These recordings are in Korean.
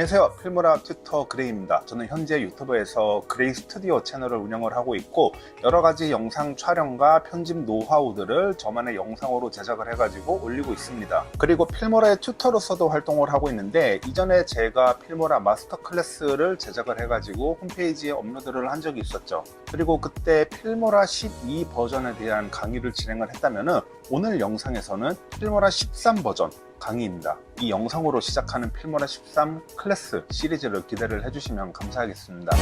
안녕하세요. 필모라 튜터 그레이입니다. 저는 현재 유튜브에서 그레이 스튜디오 채널을 운영을 하고 있고 여러 가지 영상 촬영과 편집 노하우들을 저만의 영상으로 제작을 해가지고 올리고 있습니다. 그리고 필모라의 튜터로서도 활동을 하고 있는데 이전에 제가 필모라 마스터 클래스를 제작을 해가지고 홈페이지에 업로드를 한 적이 있었죠. 그리고 그때 필모라 12 버전에 대한 강의를 진행을 했다면은 오늘 영상에서는 필모라 13 버전 강의입니다. 이 영상으로 시작하는 필모라 13 클래스 시리즈를 기대를 해주시면 감사하겠습니다.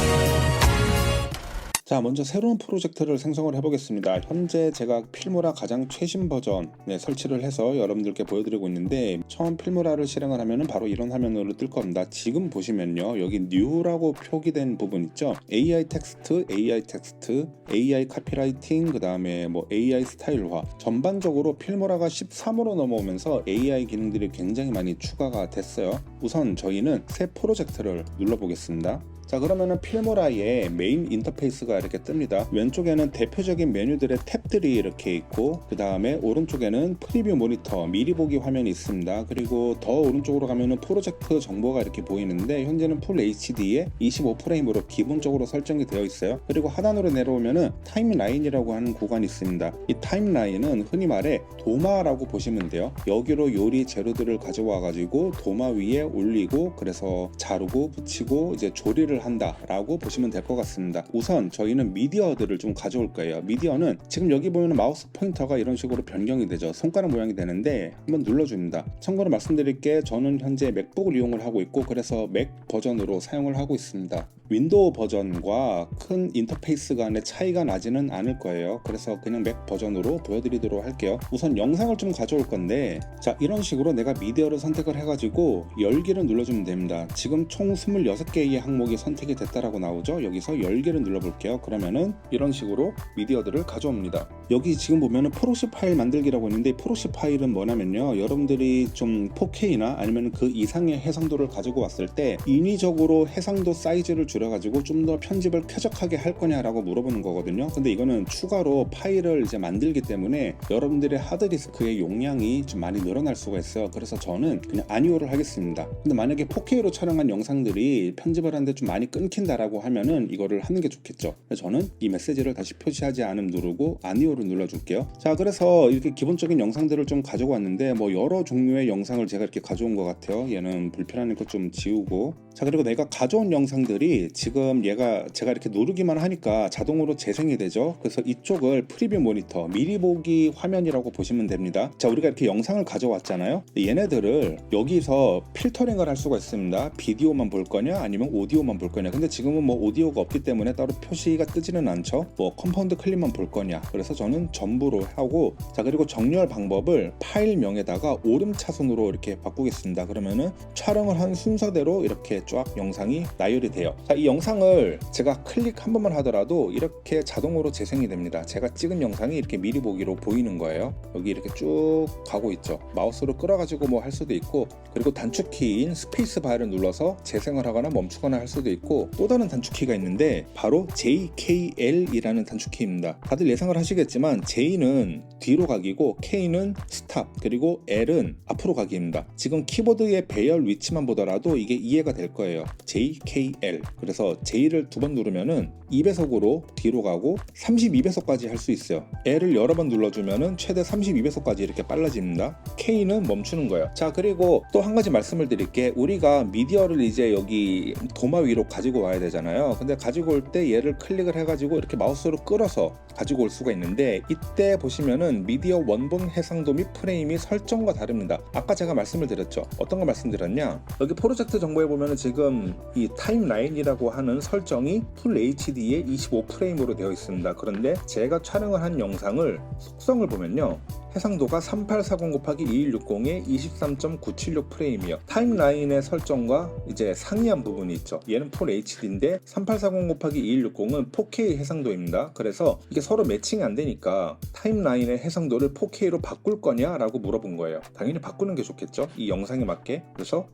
자, 먼저 새로운 프로젝트를 생성을 해보겠습니다. 현재 제가 필모라 가장 최신 버전 네, 설치를 해서 여러분들께 보여드리고 있는데 처음 필모라를 실행을 하면 바로 이런 화면으로 뜰 겁니다. 지금 보시면요. 여기 New라고 표기된 부분 있죠. AI 텍스트, AI 텍스트, AI 카피라이팅, 그 다음에 뭐 AI 스타일화 전반적으로 필모라가 13으로 넘어오면서 AI 기능들이 굉장히 많이 추가가 됐어요. 우선 저희는 새 프로젝트를 눌러보겠습니다. 자 그러면은 필모라의 메인 인터페이스가 이렇게 뜹니다. 왼쪽에는 대표적인 메뉴들의 탭들이 이렇게 있고 그 다음에 오른쪽에는 프리뷰 모니터 미리 보기 화면이 있습니다. 그리고 더 오른쪽으로 가면은 프로젝트 정보가 이렇게 보이는데 현재는 풀 HD에 25프레임으로 기본적으로 설정이 되어 있어요. 그리고 하단으로 내려오면은 타임라인이라고 하는 구간이 있습니다. 이 타임라인은 흔히 말해 도마라고 보시면 돼요. 여기로 요리 재료들을 가져와 가지고 도마 위에 올리고 그래서 자르고 붙이고 이제 조리를 한다라고 보시면 될 것 같습니다. 우선 저희는 미디어들을 좀 가져올 거예요. 미디어는 지금 여기 보면 마우스 포인터가 이런 식으로 변경이 되죠. 손가락 모양이 되는데 한번 눌러줍니다. 참고로 말씀드릴 게 저는 현재 맥북을 이용을 하고 있고 그래서 맥 버전으로 사용을 하고 있습니다. 윈도우 버전과 큰 인터페이스 간의 차이가 나지는 않을 거예요. 그래서 그냥 맥 버전으로 보여드리도록 할게요. 우선 영상을 좀 가져올 건데 자 이런 식으로 내가 미디어를 선택을 해가지고 열기를 눌러주면 됩니다. 지금 총 26개의 항목이 선택이 됐다라고 나오죠. 여기서 열기를 눌러볼게요. 그러면은 이런 식으로 미디어들을 가져옵니다. 여기 지금 보면은 프로시 파일 만들기라고 있는데 프로시 파일은 뭐냐면요. 여러분들이 좀 4K나 아니면 그 이상의 해상도를 가지고 왔을 때 인위적으로 해상도 사이즈를 줄여가지고 좀 더 편집을 쾌적하게 할 거냐라고 물어보는 거거든요. 근데 이거는 추가로 파일을 이제 만들기 때문에 여러분들의 하드디스크의 용량이 좀 많이 늘어날 수가 있어요. 그래서 저는 그냥 아니오를 하겠습니다. 근데 만약에 4K로 촬영한 영상들이 편집을 하는데 좀 많이 끊긴다라고 하면은 이거를 하는 게 좋겠죠. 저는 이 메시지를 다시 표시하지 않음 누르고 아니오를 눌러줄게요. 자, 그래서 이렇게 기본적인 영상들을 좀 가지고 왔는데 뭐 여러 종류의 영상을 제가 이렇게 가져온 것 같아요. 얘는 불편하니까 좀 지우고 자 그리고 내가 가져온 영상들이 지금 얘가 제가 이렇게 누르기만 하니까 자동으로 재생이 되죠 그래서 이쪽을 프리뷰 모니터 미리 보기 화면이라고 보시면 됩니다 자 우리가 이렇게 영상을 가져왔잖아요 얘네들을 여기서 필터링을 할 수가 있습니다 비디오만 볼 거냐 아니면 오디오만 볼 거냐 근데 지금은 뭐 오디오가 없기 때문에 따로 표시가 뜨지는 않죠 뭐 컴파운드 클립만 볼 거냐 그래서 저는 전부로 하고 자 그리고 정렬 방법을 파일명에다가 오름차순으로 이렇게 바꾸겠습니다 그러면은 촬영을 한 순서대로 이렇게 쫙 영상이 나열이 돼요. 자, 이 영상을 제가 클릭 한 번만 하더라도 이렇게 자동으로 재생이 됩니다. 제가 찍은 영상이 이렇게 미리 보기로 보이는 거예요. 여기 이렇게 쭉 가고 있죠. 마우스로 끌어가지고 뭐 할 수도 있고 그리고 단축키인 스페이스 바를 눌러서 재생을 하거나 멈추거나 할 수도 있고 또 다른 단축키가 있는데 바로 JKL이라는 단축키입니다. 다들 예상을 하시겠지만 J는 뒤로 가기고 K는 스탑 그리고 L은 앞으로 가기입니다. 지금 키보드의 배열 위치만 보더라도 이게 이해가 될 거예요. JKL. 그래서 J를 두 번 누르면은 2배속으로 뒤로 가고 32배속까지 할 수 있어요. L을 여러 번 눌러주면은 최대 32배속까지 이렇게 빨라집니다. K는 멈추는 거예요. 자, 그리고 또 한 가지 말씀을 드릴 게. 우리가 미디어를 이제 여기 도마 위로 가지고 와야 되잖아요. 근데 가지고 올 때 얘를 클릭을 해가지고 이렇게 마우스로 끌어서 가지고 올 수가 있는데 이때 보시면은 미디어 원본 해상도 및 프레임이 설정과 다릅니다. 아까 제가 말씀을 드렸죠. 어떤 거 말씀드렸냐? 여기 프로젝트 정보에 보면은 지금 이 타임라인이라고 하는 설정이 풀 HD에 25 프레임으로 되어 있습니다. 그런데 제가 촬영을 한 영상을 속성을 보면요. 해상도가 3840 곱하기 2160의 23.976 프레임이요. 타임라인의 설정과 이제 상이한 부분이 있죠. 얘는 풀 HD인데 3840 곱하기 2160은 4K 해상도입니다. 그래서 이게 서로 매칭이 안 되니까 타임라인의 해상도를 4K로 바꿀 거냐라고 물어본 거예요. 당연히 바꾸는 게 좋겠죠. 이 영상에 맞게. 그래서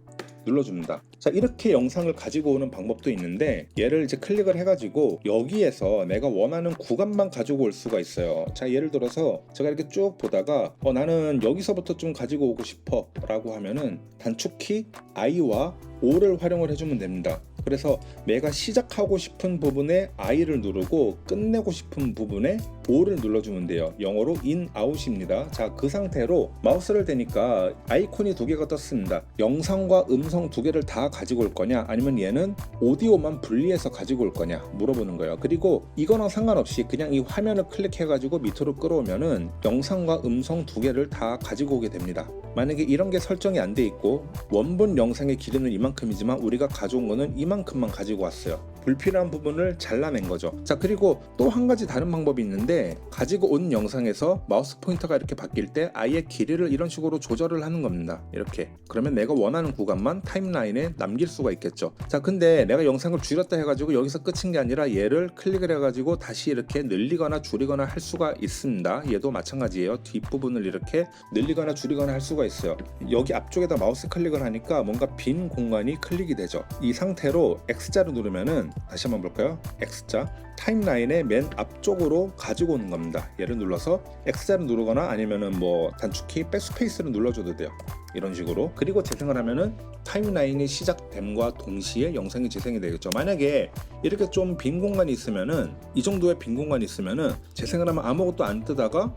눌러줍니다. 자 이렇게 영상을 가지고 오는 방법도 있는데 얘를 이제 클릭을 해가지고 여기에서 내가 원하는 구간만 가지고 올 수가 있어요. 자 예를 들어서 제가 이렇게 쭉 보다가 어, 나는 여기서부터 좀 가지고 오고 싶어 라고 하면은 단축키 I와 O를 활용을 해주면 됩니다. 그래서 내가 시작하고 싶은 부분에 I를 누르고 끝내고 싶은 부분에 O를 눌러주면 돼요. 영어로 in, out입니다. 자, 그 상태로 마우스를 대니까 아이콘이 두 개가 떴습니다. 영상과 음성 두 개를 다 가지고 올 거냐, 아니면 얘는 오디오만 분리해서 가지고 올 거냐 물어보는 거예요. 그리고 이거랑 상관없이 그냥 이 화면을 클릭해가지고 밑으로 끌어오면은 영상과 음성 두 개를 다 가지고 오게 됩니다. 만약에 이런 게 설정이 안 돼 있고 원본 영상의 길이는 이만큼이지만 우리가 가져온 거는 이만큼 만 가지고 왔어요. 불필요한 부분을 잘라낸 거죠. 자, 그리고 또 한 가지 다른 방법이 있는데 가지고 온 영상에서 마우스 포인터가 이렇게 바뀔 때 아예 길이를 이런 식으로 조절을 하는 겁니다. 이렇게. 그러면 내가 원하는 구간만 타임라인에 남길 수가 있겠죠. 자, 근데 내가 영상을 줄였다 해가지고 여기서 끝인 게 아니라 얘를 클릭을 해가지고 다시 이렇게 늘리거나 줄이거나 할 수가 있습니다. 얘도 마찬가지예요. 뒷부분을 이렇게 늘리거나 줄이거나 할 수가 있어요. 여기 앞쪽에다 마우스 클릭을 하니까 뭔가 빈 공간이 클릭이 되죠. 이 상태로 X자를 누르면은 다시 한번 볼까요? X자 타임라인의 맨 앞쪽으로 가지고 오는 겁니다. 얘를 눌러서 X자를 누르거나 아니면은 뭐 단축키 백스페이스를 눌러줘도 돼요. 이런 식으로 그리고 재생을 하면은 타임라인이 시작됨과 동시에 영상이 재생이 되겠죠. 만약에 이렇게 좀 빈 공간이 있으면은 이 정도의 빈 공간이 있으면은 재생을 하면 아무것도 안 뜨다가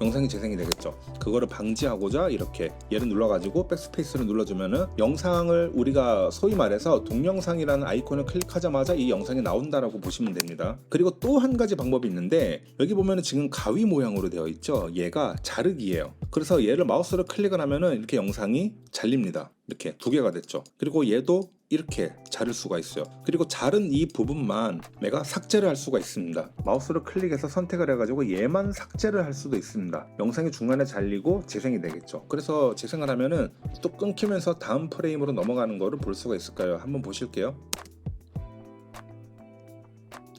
영상이 재생이 되겠죠. 그거를 방지하고자 이렇게 얘를 눌러가지고 백스페이스를 눌러주면은 영상을 우리가 소위 말해서 동영상이라는 아이콘을 클릭하자마자 이 영상이 나온다라고 보시면 됩니다. 그리고 또 한 가지 방법이 있는데 여기 보면은 지금 가위 모양으로 되어 있죠. 얘가 자르기예요. 그래서 얘를 마우스로 클릭을 하면은 이렇게 영상이 잘립니다. 이렇게 두 개가 됐죠. 그리고 얘도 이렇게 자를 수가 있어요. 그리고 자른 이 부분만 내가 삭제를 할 수가 있습니다. 마우스로 클릭해서 선택을 해가지고 얘만 삭제를 할 수도 있습니다. 영상이 중간에 잘리고 재생이 되겠죠. 그래서 재생을 하면은 또 끊기면서 다음 프레임으로 넘어가는 거를 볼 수가 있을까요? 한번 보실게요.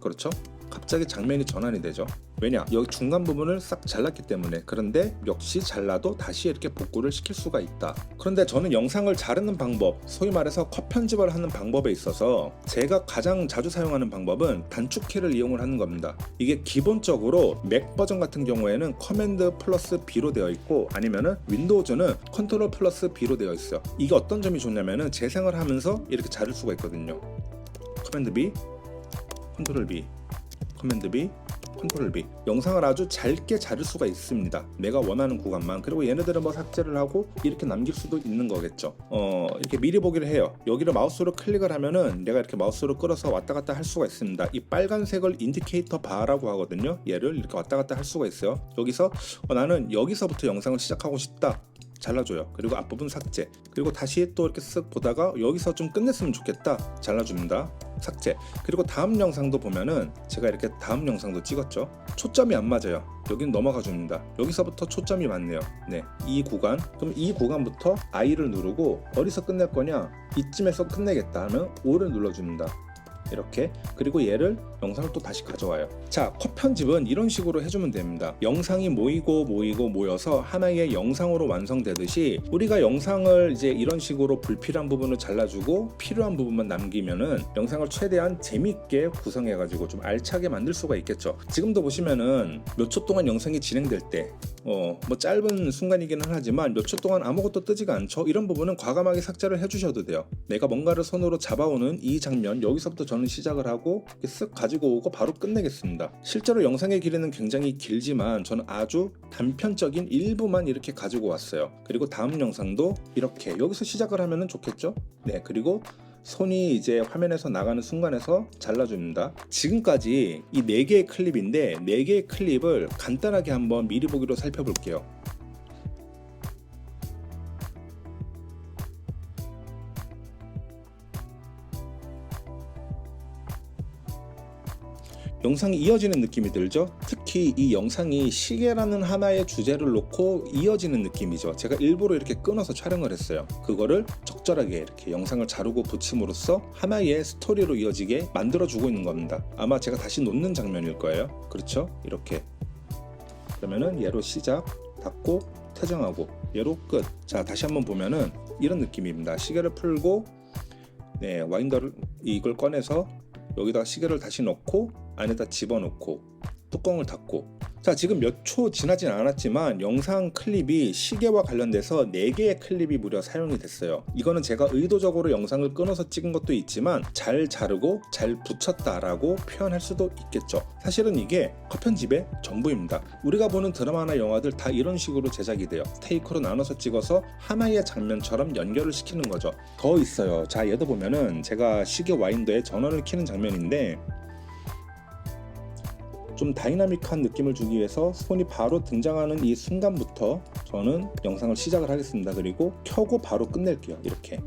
그렇죠? 갑자기 장면이 전환이 되죠. 왜냐? 여기 중간 부분을 싹 잘랐기 때문에 그런데 역시 잘라도 다시 이렇게 복구를 시킬 수가 있다. 그런데 저는 영상을 자르는 방법, 소위 말해서 컷 편집을 하는 방법에 있어서 제가 가장 자주 사용하는 방법은 단축키를 이용을 하는 겁니다. 이게 기본적으로 맥 버전 같은 경우에는 커맨드 플러스 B로 되어 있고 아니면은 윈도우즈는 컨트롤 플러스 B로 되어 있어요. 이게 어떤 점이 좋냐면은 재생을 하면서 이렇게 자를 수가 있거든요. 커맨드 B, 컨트롤 B, 커맨드 B, 컨트롤 B 영상을 아주 짧게 자를 수가 있습니다. 내가 원하는 구간만. 그리고 얘네들은 뭐 삭제를 하고 이렇게 남길 수도 있는 거겠죠. 어 이렇게 미리 보기를 해요. 여기를 마우스로 클릭을 하면은 내가 이렇게 마우스로 끌어서 왔다 갔다 할 수가 있습니다. 이 빨간색을 인디케이터 바라고 하거든요. 얘를 이렇게 왔다 갔다 할 수가 있어요. 여기서 어, 나는 여기서부터 영상을 시작하고 싶다 잘라줘요. 그리고 앞부분 삭제. 그리고 다시 또 이렇게 쓱 보다가 여기서 좀 끝냈으면 좋겠다. 잘라줍니다. 삭제. 그리고 다음 영상도 보면은 제가 이렇게 다음 영상도 찍었죠. 초점이 안 맞아요. 여긴 넘어가 줍니다. 여기서부터 초점이 맞네요. 네. 이 구간. 그럼 이 구간부터 I를 누르고 어디서 끝낼 거냐? 이쯤에서 끝내겠다 하면 O를 눌러줍니다. 이렇게 그리고 얘를 영상을 또 다시 가져와요 자 컷 편집은 이런 식으로 해주면 됩니다 영상이 모이고 모이고 모여서 하나의 영상으로 완성되듯이 우리가 영상을 이제 이런 식으로 불필요한 부분을 잘라주고 필요한 부분만 남기면은 영상을 최대한 재밌게 구성해 가지고 좀 알차게 만들 수가 있겠죠 지금도 보시면은 몇 초 동안 영상이 진행될 때 어, 뭐 짧은 순간이기는 하지만 몇 초 동안 아무것도 뜨지가 않죠. 이런 부분은 과감하게 삭제를 해주셔도 돼요. 내가 뭔가를 손으로 잡아오는 이 장면 여기서부터 저는 시작을 하고 쓱 가지고 오고 바로 끝내겠습니다. 실제로 영상의 길이는 굉장히 길지만 저는 아주 단편적인 일부만 이렇게 가지고 왔어요. 그리고 다음 영상도 이렇게 여기서 시작을 하면 좋겠죠. 네, 그리고 손이 이제 화면에서 나가는 순간에서 잘라줍니다. 지금까지 이 4개의 클립인데 4개의 클립을 간단하게 한번 미리 보기로 살펴볼게요. 영상이 이어지는 느낌이 들죠? 특히 이 영상이 시계라는 하나의 주제를 놓고 이어지는 느낌이죠. 제가 일부러 이렇게 끊어서 촬영을 했어요. 그거를 적절하게 이렇게 영상을 자르고 붙임으로써 하나의 스토리로 이어지게 만들어주고 있는 겁니다. 아마 제가 다시 놓는 장면일 거예요. 그렇죠? 이렇게. 그러면은 얘로 시작, 닫고, 퇴장하고, 얘로 끝. 자, 다시 한번 보면은 이런 느낌입니다. 시계를 풀고 네 와인더를 이걸 꺼내서 여기다가 시계를 다시 넣고 안에다 집어넣고 뚜껑을 닫고. 자 지금 몇 초 지나진 않았지만 영상 클립이 시계와 관련돼서 4개의 클립이 무려 사용이 됐어요. 이거는 제가 의도적으로 영상을 끊어서 찍은 것도 있지만 잘 자르고 잘 붙였다 라고 표현할 수도 있겠죠. 사실은 이게 컷편집의 전부입니다. 우리가 보는 드라마나 영화들 다 이런 식으로 제작이 돼요. 테이크로 나눠서 찍어서 하나의 장면처럼 연결을 시키는 거죠. 더 있어요. 자 얘도 보면은 제가 시계 와인더에 전원을 켜는 장면인데 좀 다이나믹한 느낌을 주기 위해서 손이 바로 등장하는 이 순간부터 저는 영상을 시작을 하겠습니다. 그리고 켜고 바로 끝낼게요. 이렇게.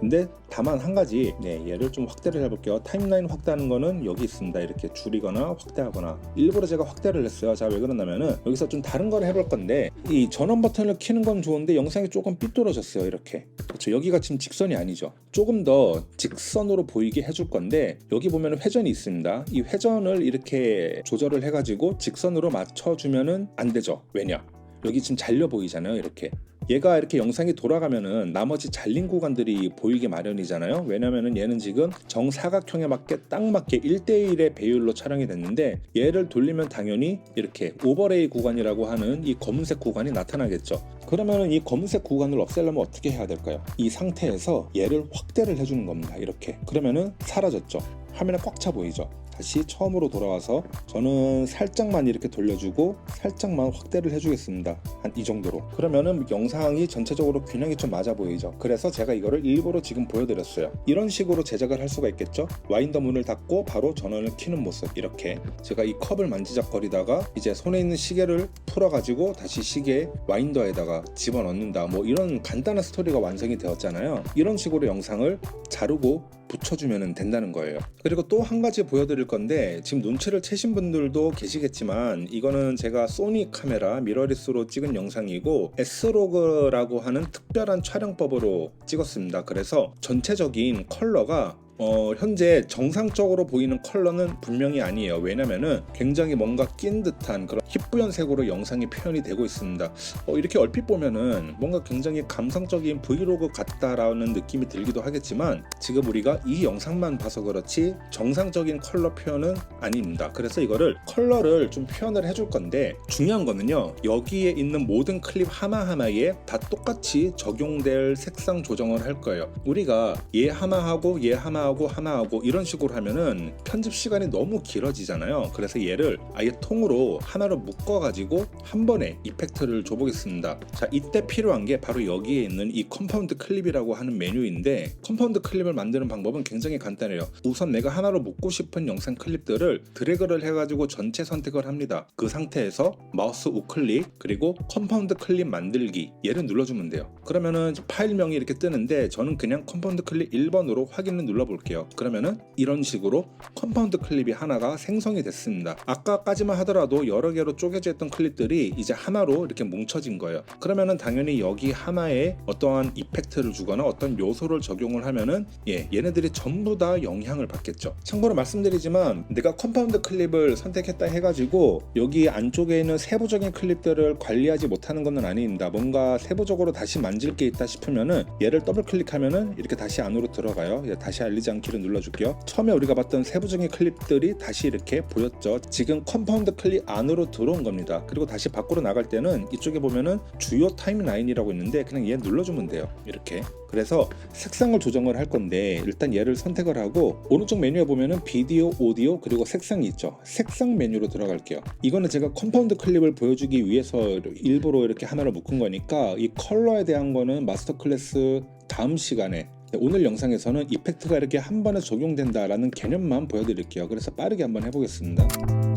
근데 다만 한 가지 네, 얘를 좀 확대를 해볼게요. 타임라인 확대하는 거는 여기 있습니다. 이렇게 줄이거나 확대하거나. 일부러 제가 확대를 했어요. 자 왜 그러냐면은 여기서 좀 다른 걸 해볼 건데 이 전원 버튼을 키는 건 좋은데 영상이 조금 삐뚤어졌어요. 이렇게. 그렇죠. 여기가 지금 직선이 아니죠. 조금 더 직선으로 보이게 해줄 건데 여기 보면 회전이 있습니다. 이 회전을 이렇게 조절을 해가지고 직선으로 맞춰주면은 안 되죠. 왜냐? 여기 지금 잘려 보이잖아요. 이렇게 얘가 이렇게 영상이 돌아가면은 나머지 잘린 구간들이 보이게 마련이잖아요. 왜냐면은 얘는 지금 정사각형에 맞게 딱 맞게 1대1의 배율로 촬영이 됐는데 얘를 돌리면 당연히 이렇게 오버레이 구간이라고 하는 이 검은색 구간이 나타나겠죠. 그러면은 이 검은색 구간을 없애려면 어떻게 해야 될까요? 이 상태에서 얘를 확대를 해주는 겁니다. 이렇게. 그러면은 사라졌죠. 화면에 꽉 차 보이죠 다시 처음으로 돌아와서 저는 살짝만 이렇게 돌려주고 살짝만 확대를 해주겠습니다. 한 이 정도로. 그러면은 영상이 전체적으로 균형이 좀 맞아 보이죠. 그래서 제가 이거를 일부러 지금 보여드렸어요. 이런 식으로 제작을 할 수가 있겠죠? 와인더 문을 닫고 바로 전원을 켜는 모습 이렇게. 제가 이 컵을 만지작거리다가 이제 손에 있는 시계를 풀어가지고 다시 시계 와인더에다가 집어넣는다. 뭐 이런 간단한 스토리가 완성이 되었잖아요. 이런 식으로 영상을 자르고 붙여주면 된다는 거예요. 그리고 또 한 가지 보여드릴 건데 지금 눈치를 채신 분들도 계시겠지만 이거는 제가 소니 카메라 미러리스로 찍은 영상이고 S로그라고 하는 특별한 촬영법으로 찍었습니다. 그래서 전체적인 컬러가 어, 현재 정상적으로 보이는 컬러는 분명히 아니에요. 왜냐면은 굉장히 뭔가 낀 듯한 그런 희뿌연색으로 영상이 표현이 되고 있습니다. 어, 이렇게 얼핏 보면은 뭔가 굉장히 감성적인 브이로그 같다라는 느낌이 들기도 하겠지만 지금 우리가 이 영상만 봐서 그렇지 정상적인 컬러 표현은 아닙니다. 그래서 이거를 컬러를 좀 표현을 해줄 건데 중요한 거는요. 여기에 있는 모든 클립 하나하나에 다 똑같이 적용될 색상 조정을 할 거예요. 우리가 얘 하나하고 얘 하나 하고 하나하고 이런 식으로 하면은 편집 시간이 너무 길어지잖아요. 그래서 얘를 아예 통으로 하나로 묶어가지고 한 번에 이펙트를 줘보겠습니다. 자, 이때 필요한 게 바로 여기에 있는 이 컴파운드 클립이라고 하는 메뉴인데 컴파운드 클립을 만드는 방법은 굉장히 간단해요. 우선 내가 하나로 묶고 싶은 영상 클립들을 드래그를 해가지고 전체 선택을 합니다. 그 상태에서 마우스 우클릭 그리고 컴파운드 클립 만들기 얘를 눌러주면 돼요. 그러면은 파일명이 이렇게 뜨는데 저는 그냥 컴파운드 클립 1번으로 확인을 눌러볼게요. 그러면은 이런 식으로 컴파운드 클립이 하나가 생성이 됐습니다. 아까까지만 하더라도 여러 개로 쪼개져 있던 클립들이 이제 하나로 이렇게 뭉쳐진 거예요. 그러면은 당연히 여기 하나에 어떠한 이펙트를 주거나 어떤 요소를 적용을 하면은 예, 얘네들이 전부 다 영향을 받겠죠. 참고로 말씀드리지만 내가 컴파운드 클립을 선택했다 해가지고 여기 안쪽에 있는 세부적인 클립들을 관리하지 못하는 것은 아닙니다. 뭔가 세부적으로 다시 만질 게 있다 싶으면은 얘를 더블 클릭하면은 이렇게 다시 안으로 들어가요. 예, 다시 알리지 않기를 눌러줄게요. 처음에 우리가 봤던 세부적인 클립들이 다시 이렇게 보였죠. 지금 컴파운드 클립 안으로 들어온 겁니다. 그리고 다시 밖으로 나갈 때는 이쪽에 보면은 주요 타임라인이라고 있는데 그냥 얘 눌러주면 돼요. 이렇게. 그래서 색상을 조정을 할 건데 일단 얘를 선택을 하고 오른쪽 메뉴에 보면은 비디오, 오디오 그리고 색상이 있죠. 색상 메뉴로 들어갈게요. 이거는 제가 컴파운드 클립을 보여주기 위해서 일부러 이렇게 하나로 묶은 거니까 이 컬러에 대한 거는 마스터 클래스 다음 시간에 오늘 영상에서는 이펙트가 이렇게 한 번에 적용된다라는 개념만 보여드릴게요. 그래서 빠르게 한번 해보겠습니다.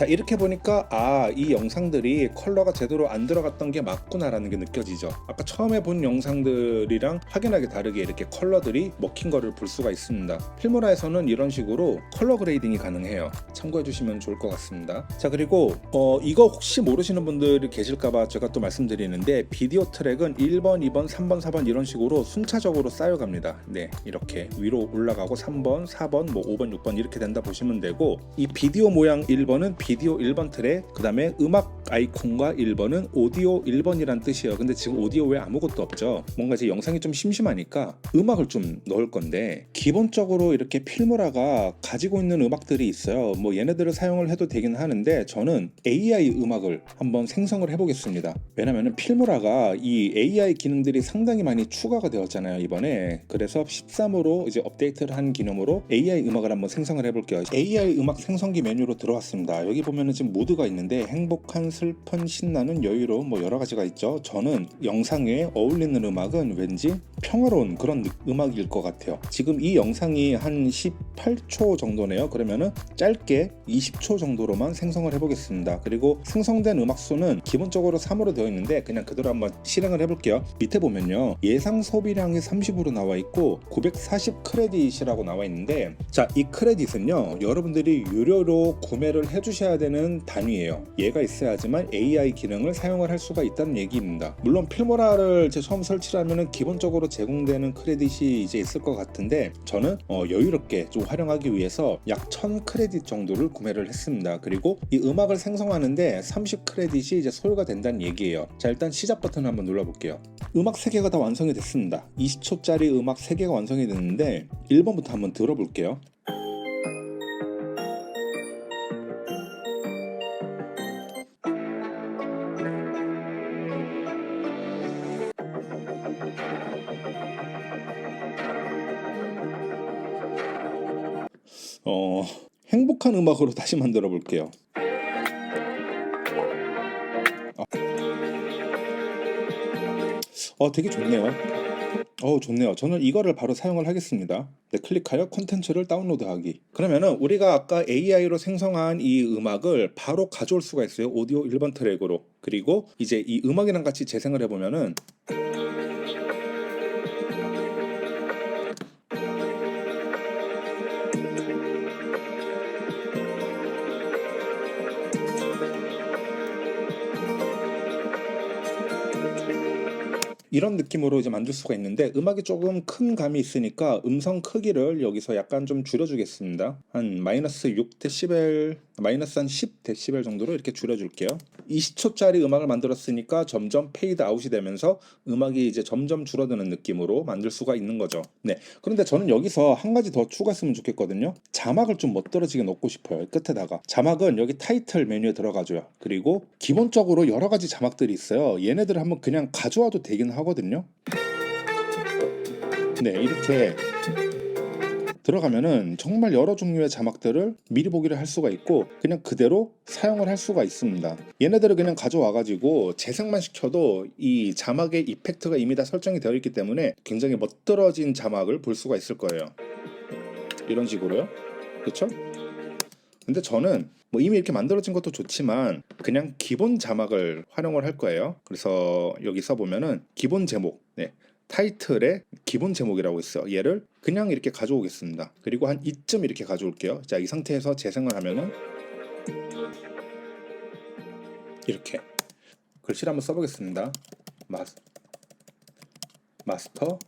자 이렇게 보니까 아 이 영상들이 컬러가 제대로 안 들어갔던 게 맞구나라는 게 느껴지죠. 아까 처음에 본 영상들이랑 확연하게 다르게 이렇게 컬러들이 먹힌 거를 볼 수가 있습니다. 필모라에서는 이런 식으로 컬러 그레이딩이 가능해요. 참고해 주시면 좋을 것 같습니다. 자 그리고 어 이거 혹시 모르시는 분들이 계실까봐 제가 또 말씀드리는데 비디오 트랙은 1번 2번 3번 4번 이런 식으로 순차적으로 쌓여갑니다. 네 이렇게 위로 올라가고 3번 4번 뭐 5번 6번 이렇게 된다 보시면 되고 이 비디오 모양 1번은 비디오 1번 트랙 그 다음에 음악 아이콘과 1번은 오디오 1번이란 뜻이에요. 근데 지금 오디오 왜 아무것도 없죠? 뭔가 제 영상이 좀 심심하니까 음악을 좀 넣을 건데 기본적으로 이렇게 필모라가 가지고 있는 음악들이 있어요. 뭐 얘네들을 사용을 해도 되긴 하는데 저는 AI 음악을 한번 생성을 해보겠습니다. 왜냐면은 필모라가 이 AI 기능들이 상당히 많이 추가가 되었잖아요 이번에. 그래서 13으로 이제 업데이트를 한 기념으로 AI 음악을 한번 생성을 해볼게요. AI 음악 생성기 메뉴로 들어왔습니다. 여기 보면은 지금 모드가 있는데 행복한, 슬픈, 신나는, 여유로운 뭐 여러 가지가 있죠. 저는 영상에 어울리는 음악은 왠지 평화로운 그런 느- 음악일 것 같아요. 지금 이 영상이 한 18초 정도네요. 그러면은 짧게 20초 정도로만 생성을 해보겠습니다. 그리고 생성된 음악 수는 기본적으로 3으로 되어 있는데 그냥 그대로 한번 실행을 해볼게요. 밑에 보면요. 예상 소비량이 30으로 나와 있고 940 크레딧이라고 나와 있는데 자, 이 크레딧은요. 여러분들이 유료로 구매를 해주셔야 되는 단위예요. 얘가 있어야지만 AI 기능을 사용을 할 수가 있다는 얘기입니다. 물론 필모라를 제 처음 설치를 하면은 기본적으로 제공되는 크레딧이 이제 있을 것 같은데 저는 어, 여유롭게 좀 활용하기 위해서 약 1000 크레딧 정도를 구매를 했습니다. 그리고 이 음악을 생성하는데 30 크레딧이 이제 소요가 된다는 얘기예요. 자, 일단 시작 버튼을 한번 눌러볼게요. 음악 3개가 다 완성이 됐습니다. 20초짜리 음악 3개가 완성이 됐는데 1번부터 한번 들어볼게요. 행복한 음악으로 다시 만들어 볼게요. 어, 되게 좋네요. 어, 좋네요. 저는 이거를 바로 사용을 하겠습니다. 네, 클릭하여 콘텐츠를 다운로드하기. 그러면은 우리가 아까 AI로 생성한 이 음악을 바로 가져올 수가 있어요. 오디오 1번 트랙으로. 그리고 이제 이 음악이랑 같이 재생을 해보면은 이런 느낌으로 이제 만들 수가 있는데 음악이 조금 큰 감이 있으니까 음성 크기를 여기서 약간 좀 줄여주겠습니다. 한 마이너스 6데시벨, 마이너스 한 10데시벨 정도로 이렇게 줄여줄게요. 20초짜리 음악을 만들었으니까 점점 페이드 아웃이 되면서 음악이 이제 점점 줄어드는 느낌으로 만들 수가 있는 거죠. 네. 그런데 저는 여기서 한 가지 더 추가했으면 좋겠거든요. 자막을 좀 멋들어지게 넣고 싶어요. 끝에다가. 자막은 여기 타이틀 메뉴에 들어가줘요. 그리고 기본적으로 여러 가지 자막들이 있어요. 얘네들을 한번 그냥 가져와도 되긴 하거든요. 네, 이렇게 들어가면은 정말 여러 종류의 자막들을 미리 보기를 할 수가 있고 그냥 그대로 사용을 할 수가 있습니다. 얘네들을 그냥 가져와 가지고 재생만 시켜도 이 자막의 이펙트가 이미 다 설정이 되어 있기 때문에 굉장히 멋들어진 자막을 볼 수가 있을 거예요. 이런 식으로요. 그렇죠? 근데 저는 뭐 이미 이렇게 만들어진 것도 좋지만 그냥 기본 자막을 활용을 할 거예요. 그래서 여기 써보면은 기본 제목, 네, 타이틀의 기본 제목이라고 있어요. 얘를 그냥 이렇게 가져오겠습니다. 그리고 한 이쯤 이렇게 가져올게요. 자, 이 상태에서 재생을 하면은 이렇게 글씨를 한번 써보겠습니다. 마스 마스터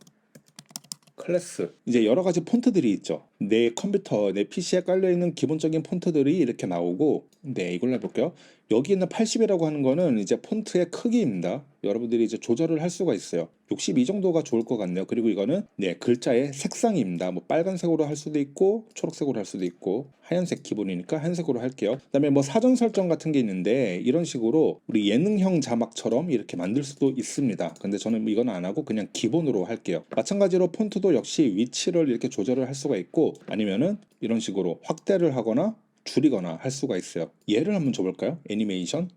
클래스 이제 여러 가지 폰트들이 있죠. 내 컴퓨터, 내 PC에 깔려 있는 기본적인 폰트들이 이렇게 나오고, 네 이걸로 해볼게요. 여기 있는 80이라고 하는 거는 이제 폰트의 크기입니다. 여러분들이 이제 조절을 할 수가 있어요. 62 정도가 좋을 것 같네요. 그리고 이거는 네 글자의 색상입니다. 뭐 빨간색으로 할 수도 있고 초록색으로 할 수도 있고 하얀색 기본이니까 하얀색으로 할게요. 그다음에 뭐 사전 설정 같은 게 있는데 이런 식으로 우리 예능형 자막처럼 이렇게 만들 수도 있습니다. 근데 저는 이건 안 하고 그냥 기본으로 할게요. 마찬가지로 폰트도 역시 위치를 이렇게 조절을 할 수가 있고 아니면은 이런 식으로 확대를 하거나 줄이거나 할 수가 있어요. 예를 한번 줘볼까요? 애니메이션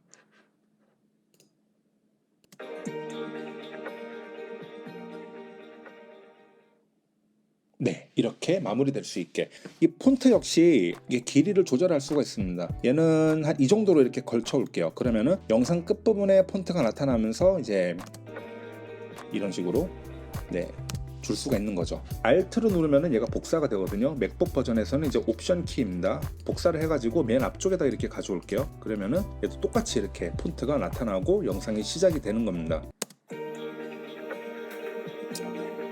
네, 이렇게 마무리될 수 있게 이 폰트 역시 이게 길이를 조절할 수가 있습니다. 얘는 한 이 정도로 이렇게 걸쳐 올게요. 그러면은 영상 끝 부분에 폰트가 나타나면서 이제 이런 식으로 네. 줄 수가 있는 거죠. Alt를 누르면은 얘가 복사가 되거든요. 맥북 버전에서는 이제 옵션 키입니다. 복사를 해가지고 맨 앞쪽에다 이렇게 가져올게요. 그러면은 얘도 똑같이 이렇게 폰트가 나타나고 영상이 시작이 되는 겁니다.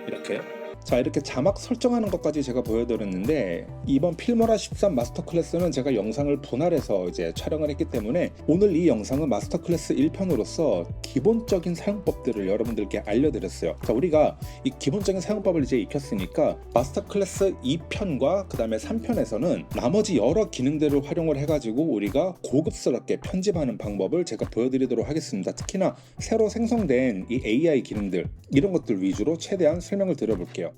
이렇게 자 이렇게 자막 설정하는 것까지 제가 보여드렸는데 이번 필모라 13 마스터 클래스는 제가 영상을 분할해서 이제 촬영을 했기 때문에 오늘 이 영상은 마스터 클래스 1편으로서 기본적인 사용법들을 여러분들께 알려드렸어요. 자 우리가 이 기본적인 사용법을 이제 익혔으니까 마스터 클래스 2편과 그 다음에 3편에서는 나머지 여러 기능들을 활용을 해가지고 우리가 고급스럽게 편집하는 방법을 제가 보여드리도록 하겠습니다. 특히나 새로 생성된 이 AI 기능들 이런 것들 위주로 최대한 설명을 드려볼게요.